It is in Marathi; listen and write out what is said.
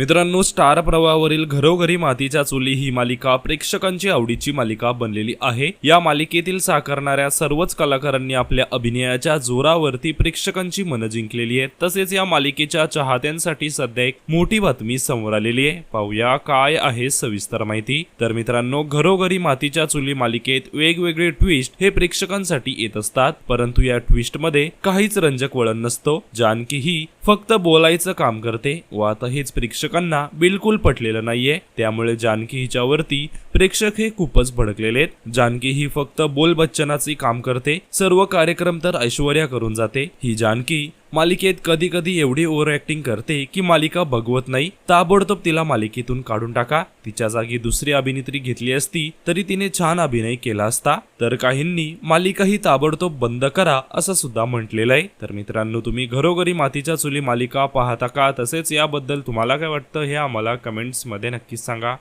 मित्रांनो स्टार प्रवाहावरील घरोघरी मातीच्या चुली ही मालिका प्रेक्षकांची आवडीची मालिका बनलेली आहे. या मालिकेतील साकारणाऱ्या सर्वच कलाकारांनी आपल्या अभिनयाच्या जोरावरती प्रेक्षकांची मनं जिंकलेली आहेत. तसेच या मालिकेच्या चाहत्यांसाठी सध्या एक मोठी बातमी समोर आलेली आहे. पाहूया काय आहे सविस्तर माहिती. तर मित्रांनो घरोघरी मातीच्या चुली मालिकेत वेगवेगळे ट्विस्ट हे प्रेक्षकांसाठी येत असतात. परंतु या ट्विस्टमध्ये काहीच रंजक वळण नसतो. जानकी ही फक्त बोलायचं काम करते. व आता हेच प्रेक्षकांना बिलकुल पटलेलं नाहीये. त्यामुळे जानकी हिच्यावरती प्रेक्षक हे खूपच भडकलेले आहेत. जानकी ही फक्त बोल बच्चनाचे काम करते. सर्व कार्यक्रम तर ऐश्वर्या करून जाते. ही जानकी मालिकेत कधी कधी एवढी ओव्हर ऍक्टिंग करते की मालिका बघवत नाही. ताबडतोब तिला मालिकेतून काढून टाका. तिच्या जागी दुसरी अभिनेत्री घेतली असती तरी तिने छान अभिनय केला असता. तर काहींनी मालिका ही ताबडतोब बंद करा असं सुद्धा म्हटलेलं आहे. तर मित्रांनो तुम्ही घरोघरी मातीच्या चुली मालिका पाहता का? तसेच याबद्दल तुम्हाला काय वाटतं हे आम्हाला कमेंट्समध्ये नक्कीच सांगा.